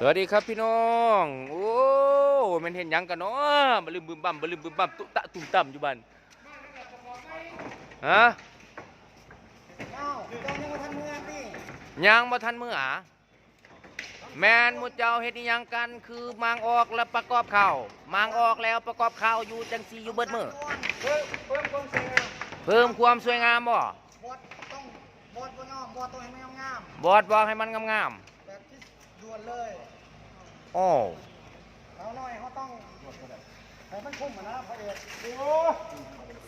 สวัสดีครับพี่น้อง โอ้มันเห็นหยังกันเนาะบลืมบึมบั่มบลืมบึมบั่มตุ๊ตะตุ่มต่ำอยู่บ้านฮะเอ้าเจ้ายังมาทำเมืองดิยังบ่ทันมือหาแมนหมุเจ้าเฮ็ดอิหยังกันคือมางออกแล้วประกอบข้าวมางออกแล้วประกอบข้าวอยู่จังซี่อยู่เบิดมือเพิ่มเพิ่มความสวยงามเพิ่มความสวยงามบ่บอดต้องบอดบนอ้อมบอดต้องให้มันงามบอดบอกให้มันงามๆแบบที่ ด่วนเลยๆอ้อเอาหน่อยเขาต้องให้มันคุ้มอะนะพระเอกโอ้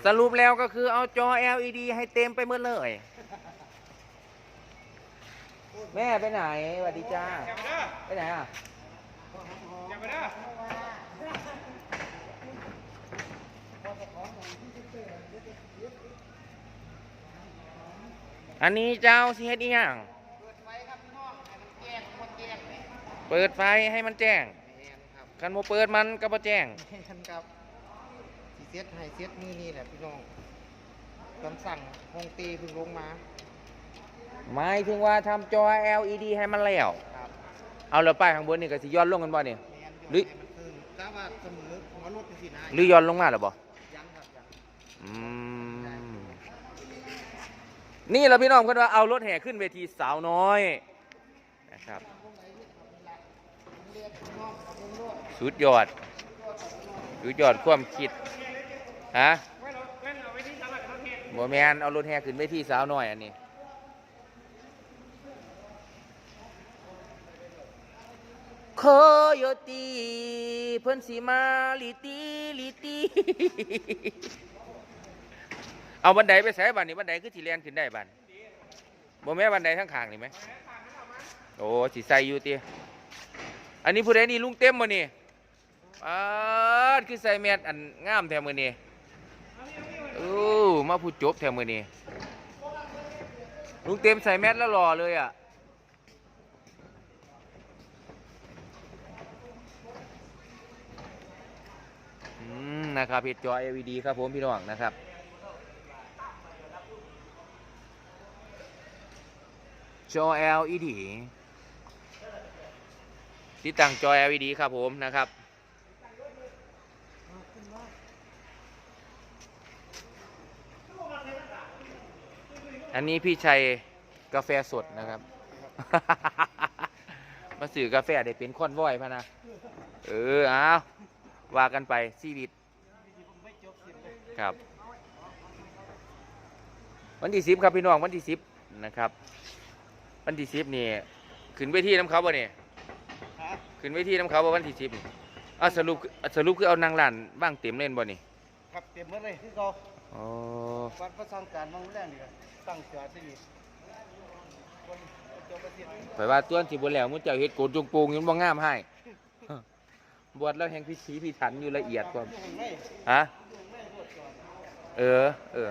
สรุปแล้วก็คือเอาจอ LED ให้เต็มไปหมดเลย แม่ไปไหนสวัสดีจ้า ไปไหนอะอันนี้เจ้าสิเฮ็ดอีหยัง เปิดไฟให้มันแจ้งแมนครับคันบ่เปิดมันก็บ่แจ้งแมนครับสีเซตให้เซตมือนี่แหละพี่น้องคำสั่งฮงตีเพิ่งลงมาหมายถึงว่าทำจอ LED ให้มันแล้ว ครับเอาแล้วป้ายข้างบนนี่ก็สิย้อนลงกันบ่นี่ แมนหรือ ให้มันขึ้นถ้าว่าเสมอหัวรถเป็นสีนาหรือย้อนลงมาแล้วบ่ยังครับยังอืมนี่แหละพี่น้องเพิ่นว่าเอารถแห่ขึ้นเวทีสาวน้อยนะครับ สุดยอด สุดยอดความคิด ฮะบ่แมนเอารถแห่ขึ้นเวทีสาวหน้อยอันนี้โคโยตีเพิ่นสิมาลิตีลิตีเอาบันไดไปใส่บันนี้บันไดคือสิแลนขึ้นได้บันบ่แม่บันไดทั้งขางนี่ไหมโอ้สิใสอยู่ติ อันนี้ผู้ใดนี่ลุงเต็มบ่นี่อ่าคือใส่แมสอันงามแท้มื้อนี้โอ้มาพูดจบแท้มื้อนี้ลุงเต็มใส่แมสแล้วหล่อเลยอะนะครับเพจจอ LED ครับผมพี่น้องนะครับจอ LED ติดตั้งจอ LED ครับผมนะครับอันนี้พี่ชัยกาแฟสดนะครับ มาสื่อกาแฟได้เป็นคอนวอยพะนะ เออเอาว่ากันไปชีวิตครับ วันที่สิบครับพี่น้องวันที่สิบนะครับ วันที่สิบนี่ ขึ้นเวทีน้ำเขาบ่เนี่ย ขึ้นเวทีน้ำเขาบ่วันที่สิบนี่อะสรุปสรุปคือเอานางลานบ้างเต็มเล่นบ่นี่ครับเต็มหมดเลยที่เขาอ๋อวัดประสานการบางแรงนี่ก็ตั้งจอดที่นี่คนเจ้าประเทศข่อยว่าต้วนสิบ่แล้วมุ้เจ้าเฮ็ดโกนจงโปงยังบ่งามให้บวชแล้วแห่งพิธีพิถันอยู่ละเอียดกว่าอยู่ข้างในฮะเออเออ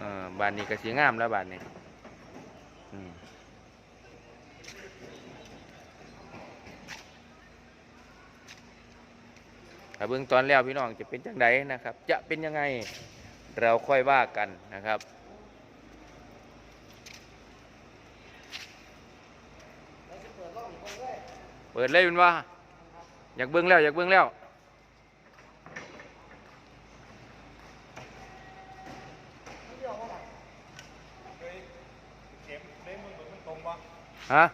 เออบ้านนี้ก็สีงามแล้วบ้านนี้ ถ้าเบื้องตอนแล้วพี่น้องจะเป็นจังไดนะครับ จะเป็นยังไงเราค่อยว่ากันนะครับเปิดเลยเป็นว่า อยากเบื้องแล้ว อยากเบื้องแล้วเล่มือมันตรงปะฮะ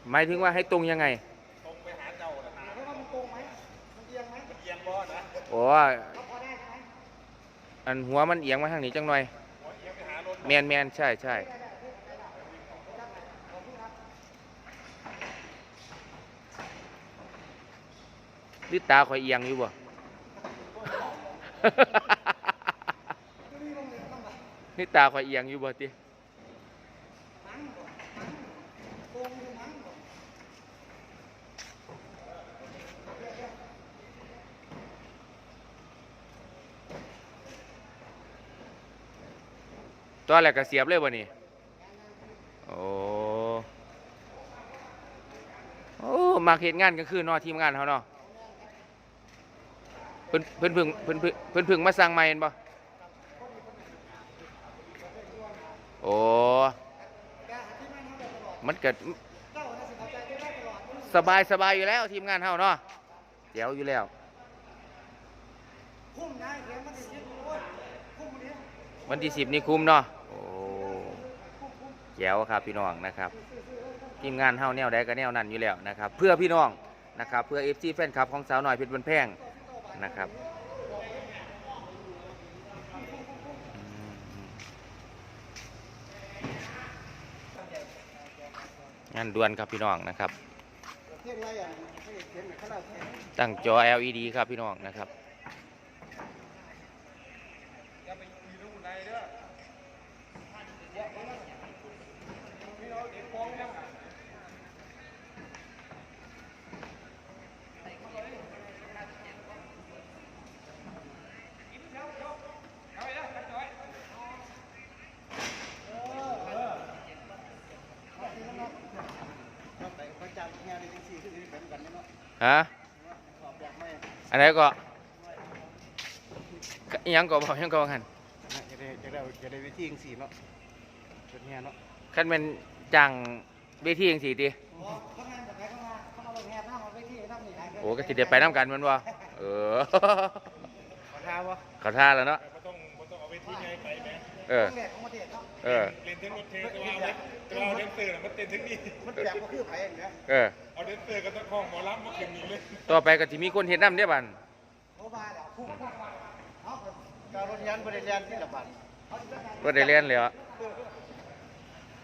หนวะหมายถึงว่าให้ตรงยังไง ตรงไปหาเจ้าละนาแล้วมันตรงไหมมันเอียงไหมเอียงบ่นะโอ้ยเขาพอได้ใช่ไหมอันหัวมันเอียงมาทางนี้จังหน่อยหัวเอียงไปหารถแมนแมนใช่ใช่หรือตาคอยเอียงอยู่บ่ นี่ตาคอยเอียงอยู่บ่ติต ตัวแรกก็เสียบเลยวะนี่โอ้มาเห็นงานก็คือนอทีมงานเขาเนาะเพิ่นเพิ่นพึ่งเพิ่นพึ่งเพิ่นพึ่งมาสร้างใหม่เห็นปะโอ้มันเกิดสบายสบายอยู่แล้วทีมงานเขาเนาะเดี๋ยวอยู่แล้ววันที่สิบนี่คุ้มเนาะ โอ้แจ๋วครับพี่น้องนะครับทีมงานเฮาแนวใดก็แนวนั้นอยู่แล้วนะครับ เพื่อพี่น้องนะครับ เพื่อเอฟซีแฟนคลับของสาวหน่อยเพชรบันแพงนะครับงานด่วนครับพี่น้องนะครับ ตั้งจอ LED ครับพี่น้องนะครับ อย่าไปมีลูกในเด้อพี่น้องเด็กฟ้องยังอะ ครับแต่พระจันทร์งานในจังซี่คือสิเป็นกันเนาะ ฮะขอบแบบไม่อันไหนก็อิหยังก็บอกอิหยังก็ว่าหันจะได้จะได้จะได้วิธีจังซี่เนาะเป็นเฮียเนาะคันเป็นจังเวทีจังสี่ติอ๋อเขางานแบบไหนเขามาเขามาลงแฮมนะมาไปที่นั่งนี่โอ้ก็สิเดี๋ยวไปน้ำกันแมันบ่เออขอท้าวะขอท่าแล้วเนาะ เอาเวทีไงไปแหมเออ แรกของประเทศเนาะเออ เล่นทั้งรถเทแต่ว่าเอาเล่นแต่ว่าเอาเล่นเตอร์น่ะมันเต้นทั้งนี้มันแบบก็คือไผอย่างเงี้ยเออ เอาเล่นเตอร์กับตะคองหมอลำมาขึ้นนี่เลยต่อไปก็สิมีคนเฮ็ดน้ำเด้อบัดโอ้มาแล้วพุ่งพุ่งเอาการรถยันบริเรียนที่ละบัตรบ่ได้เรียนเลยอะ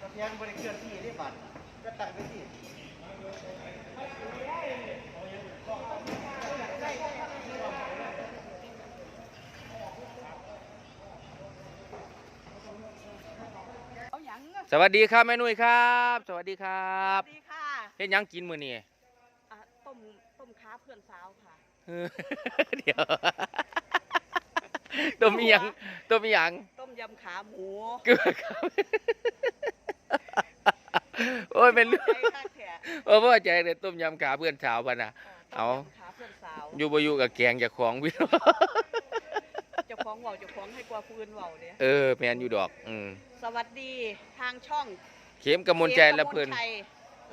รถยันบริเคลื่อนที่ที่บัตรก็ตั้งไปที่ เอาหยังอะ สวัสดีครับแม่นุ้ยครับ สวัสดีครัสบวัสดีค่ะเฮ็ดหยังกินมื้อนี้อะต้มต้มค้าเพื่อนสาวค่ะเออเดี๋ยวต้มอีหยังต้มอีหยังต้มยำขาหมูเกลือครับโอ้ยเป็นเรื่องใจค่ะแขกโอ้พ่อใจเลยต้มยำขาเพื่อนสาวพันน่ะ เอา ต้มยำขาเพื่อนสาวอยู่บ่อยู่กับแกงจากของพี่น้อง เจ้าของเว้า เจ้าของให้กว่าพื้นเว้าเนี่ยเออแมนอยู่ดอกอืมสวัสดีทางช่องเข็มกำมลใจละเพิ่นกมลชัย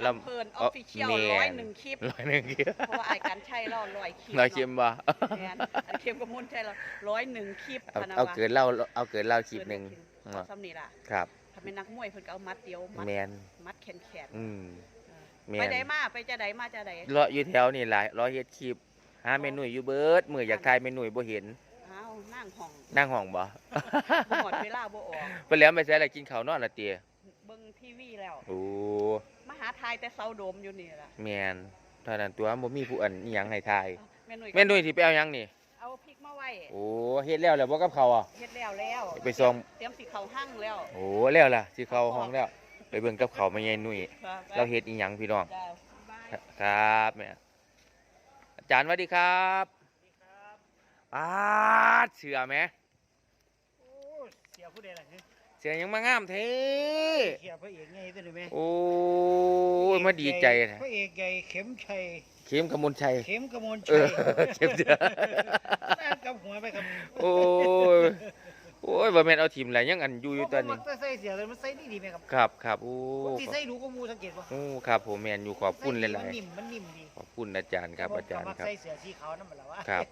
ละลำเพลินออ๋ออฟฟิเชียลแม่นร้อยหนึ่งคลิป ร้อยหนึ่งเข็มเพราะว่าไอ้กันใช่เราร้อยคลิปร้อยเข็มบ่แม่นอันเข็มกระมุนใช่เราร้อยหนึ่งคลิปเอาพะนะเอาวะเกินเล่าเอาเกินเล่าคลิปหนึ่งเกินซ้ำนี่ล่ะครับ ถ้าเป็นนักมวยเพิ่นก็เอามัดเดียวมัดแมนมัดแขนแขนอืมเออแม่นไปใดมาไปจะใดมาจะใดเลาะอยู่แถวนี่หลายร้อยเฮ็ดคลิปหาเมนูอยู่เบิดมืออยากทายเมนูบ่เห็นอ้าว นั่งห้องนั่งห้องบ่บ่หมดเวลาบ่ออกไปแล้วไปใส่อะไรกินข้าวนอนละเตียเบิ่งทีวีแล้วโอ้มาหาทายแต่เสาโดมอยู่นี่ล่ะแมนเท่านั้นตัวบ่มีผู้อันอิหยังให้ทายแม่นุ่ยก็แม่นุ้ยสิไปเอาหยังนี่เอาพริกมาไว้โอ้เฮ็ดแล้วแล้วบ่กับเขาวอะเฮ็ดแล้วแล้วไปส่งเตรียมสิเข้าห้างแล้วโอ้แล้วล่ะสิเข้าห้องแล้ว ไปเบิ่งกับเขาวแม่ยายนุ้ยครับเราเฮ็ดอีหยังพี่น้องจ้าบายครับแม่อาจารย์สวัสดีครับ ปาดเสือไหมโอ้เสียผู้ใดล่ะคือเสือยังมางามเท่เสียพระเอกไงตัวนี้ไหมโอ้ยมาดีใจนะพระเอกใหญ่เข็มชัยเข้มกำมลชัยเข็มกมลเอชัอยเข้มเสือแม่กับหัวไปครับโอ้ย โอ้ยบ่แม่นเอาทีมอะไรยังอันอยู่อยู่ตอนนี้มักจะใส่เสียเลยมันใส่ดีดีไหมครับครับครับโอ้ที่ใส่ดูก็มูสังเกตป่ะโอ้ครับผมแม่นอยู่ขอบคุณหลายมันนิ่มมันนิ่มดีๆขอบคุณอาจารย์ครับอาจารย์มักครับใส่เสื้อสีขาวนั่นแหละวะครับ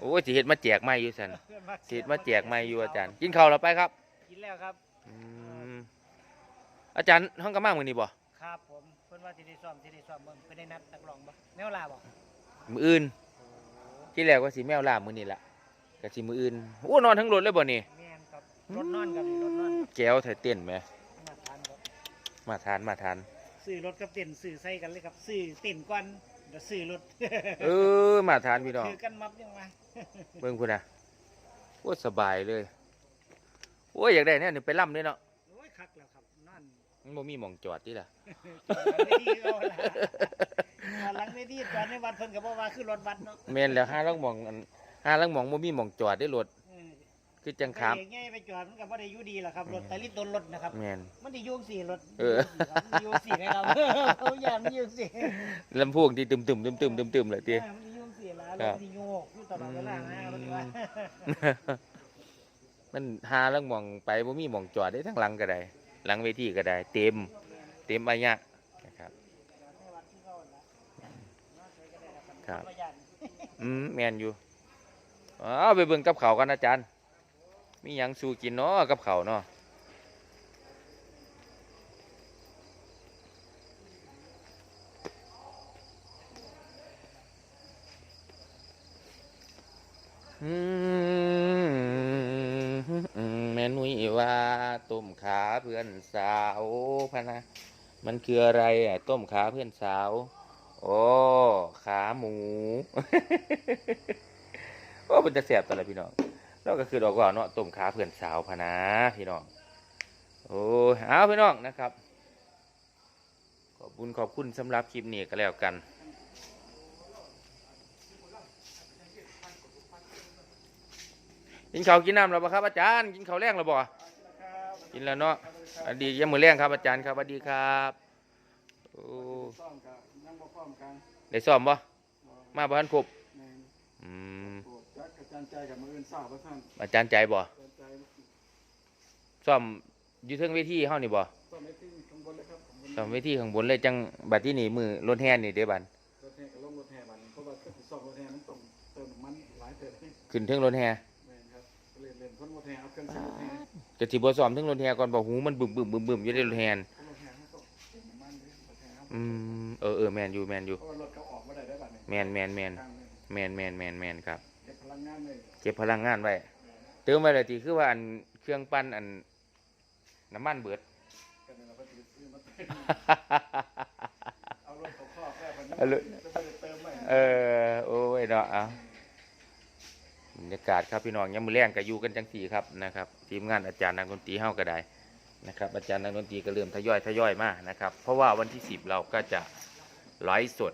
โอ้ยสิเฮ็ดมาแจกไม้อยู่ซั่นมักสิเฮ็ดมาแจกไม้อยู่อาจารย์ กินข้าวแล้วไปครับกินแล้วครับอืมอาจารย์ห้องกระมังมื้อนี้บ่ครับผมเพิ่นว่าสิได้ซ้อมสิได้ซ้อมเบิ่งเพิ่นได้นัดนักร้องบ่แนวลาบ่มื้ออื่นที่แรกว่าสิแมวล่ามื้อนี้ล่ะก็สิมื้ออื่นโอ้นอนทั้งรถเลยบ่นี่แม่นค รับรถนอนกับรถนอนแก้วไทยเต้นไหมมาทานครับมาทานมาทานซื้อรถกับเต้นซื้อใส่กันเลยครับซื้อเต้นก่อนเดี๋ยวซื้อรถเออมาทานพี่น้องถือกันมับยังไงเบิ่งพุ่นน่ะโอ้สบายเลยโอ้ยอยากได้แน่นี่ไปล่ำเลยเนาะโอ้ยคักแล้วครับนั่นมันบ่มีหม่องจอดติล่ะจอดหลังเวทีเอาล่ะจอดหลังเวทีจอดในวัดเพิ่นก็บ่ว่าคือรถวัดเนาะแม่นแล้วห้าลังหม่องอันห้าลังหม่องบ่มีหม่องจอดได้รถเออ คือจังไปขามเองไงไปจอดมันก็บ่ได้อยู่ดีล่ะครับรถแต่ลิตรโดนรถนะครับ แม่นมันได้อยุ่จั่งสี่รถเออมันได้อยุ่จั่งสี่นะครับเขาอย่ามันอยุ่จั่งสี่ลำโพงที่ตึมๆตึมๆตึมๆเลยติเออมันได้อยุ่จั่งสี่แล้วรถมันได้โยกอยู่ตลอดเวลานะรถว่ามันหาลังหม่องไปบ่มีหม่องจอดได้ทั้งหลังก็ได้คหลังเวทีก็ได้ เต็ม เต็มอายะนะครับครับอืมแมนอยู่เอาไปเบิ่งกับเขาวกันอาจารย์ มียังสู้กินเนาะกับเขาเนาะแม่นุ้ยว่าต้มขาเพื่อนสาวพะนะมันคืออะไรอะต้มขาเพื่อนสาว โอ้ขาหมู โอ้มันจะแสบตอนไรพี่น้อง เราก็คือดอกว่าเนาะต้มขาเพื่อนสาวพะนะพี่น้องโอ้ยเอาพี่น้องนะครับ ขอบคุณขอบคุณสำหรับคลิปนี้ก็แล้วกันกินข้าวกินน้ำแล้วบ่ครับอาจารย์กินข้าวแรงแล้วบ่กินแล้วเนาะอดียังมือแรงครับอาจารย์ครับสวัสดีครับโอ้ซ่อมกับนั่งบ่พร้อมกันได้ซ้อมบ่มาบ้านครบแม่นอืม โปรดจักกระจันใจกับมืออื่นทราบว่าท่านอาจารย์ใจบ่กระจันใจซ้อมอยู่เทิงเวทีเฮานี่บ่ซ่อมไม่ทิ้งข้างบนเลยครับข้างบนซ้อมเวทีข้างบนเลยจังบัดที่นี่มือรถแห่นี่เด้บัดรถแห่กับลงรถแห่บัดนี้เพราะว่าก็สิซ่อมรถแห่มันต้องเติมน้ำมันหลายเติมขึ้นเทิงรถแห่แม่นครับก็เลยเล่นคนรถแห่เอาเครื่องใช้รถแห่จะสิบ่ซ้อมเทิงรถแห่ก่อนบ่หูมันบึ้มบึ้มบึ้มบึ้มอยู่ในรถแห่เพราะรถแห่มันต้องเติมน้ำมันด้วยรถแห่เอาอืมเออเออแม่นอยู่แม่นอยู่เพราะว่ารถเขาออกมาได้ได้บัดนี้แม่นแม่นแม่นทางหนึ่งแม่นแม่นแม่นแม่นครับ เก็บพลังงานเลยเก็บพลังงานไว้ เติมไว้เลยทีคือว่าอันเครื่องปั้นอันน้ำมันเบิดกันนั่นแหละเพิ่นสิซื้อมาเติมเอารถเขาครอบแค่พันเอาเลยจะไปเติมใหม่เออ โอ้ยเนาะเอาบรรยากาศครับพี่น้องยังมือแรงก็อยู่กันจังสี่ครับนะครับทีมงานอาจารย์นักดนตรีเฮาก็ได้นะครับ อาจารย์นักดนตรีก็เริ่มทยอยทยอยมานะครับ เพราะว่าวันที่สิบเราก็จะไลฟ์สด